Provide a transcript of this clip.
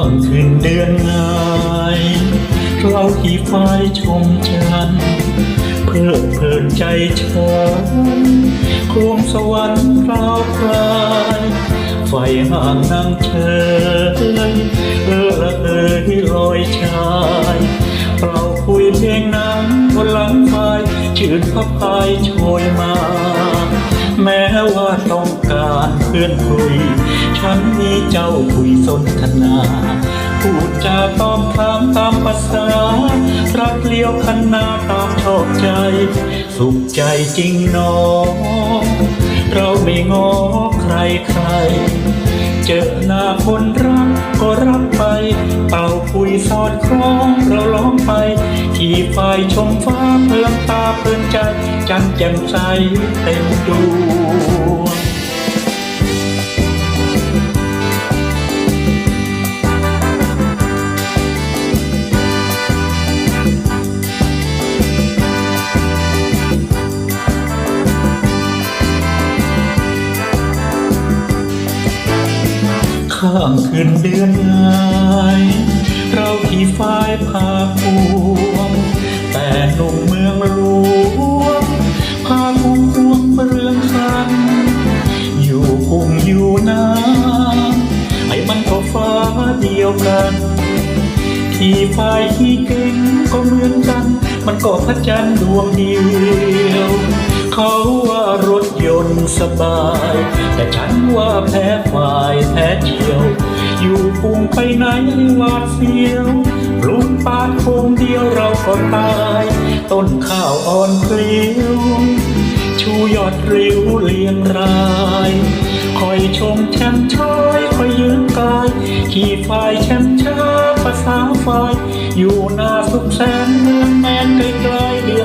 างคืนเดือนงายเราที่ฝ่ายชมจันเพลิดเพลินใจฉันควงสวรรค์ราวคลายไฟห่างนางเชยเออละเออที่ลอยชายเราคุยเพลงนั้นบนหลังไฟชื่นพระพายโชยมา พื่อนคุย ฉันมีเจ้าคุยสนทนา พูดจาตอบถามตามภาษา รักเลี้ยวคันนาตามชอบใจ สุขใจจริงหนอง เราไม่งอใครใคร เจอหน้าคนรักก็รักไป เป่าคุยสอดคล้องเราร้องไป ที่ฝ่ายชมฟ้าเพลินตาเพลินใจ จันแจ่มใสเต็มดวง ข้ามคืนเดือนงายเราที่ฝ่ายพาพวงแต่หนุ่มเมืองหลวงพาพวงพวงเรื่องคัน อยู่คุมอยู่น้ำไอ้มันก็ฟ้าเดียวกันที่ฝ่ายที่เก่งก็เหมือนกัน มันก็พระจันทร์ดวงเดียว เขาว่า สบาย แต่ฉันว่าแพ้ฝ่ายแพ้เฉียว อยู่ปุ่งไปไหนหวาดเสียวปลุกปาดโคงเดียวเราก็ตาย ต้นข้าวอ่อนเพลียวชูยอดริ้วเลียงรายคอยชมแชมชอยคอยยืนกาย ขี่ฝ่ายแชมช้าภาษาฝ่าย อยู่หน้าสุขแสนเมืองแมนไกลๆ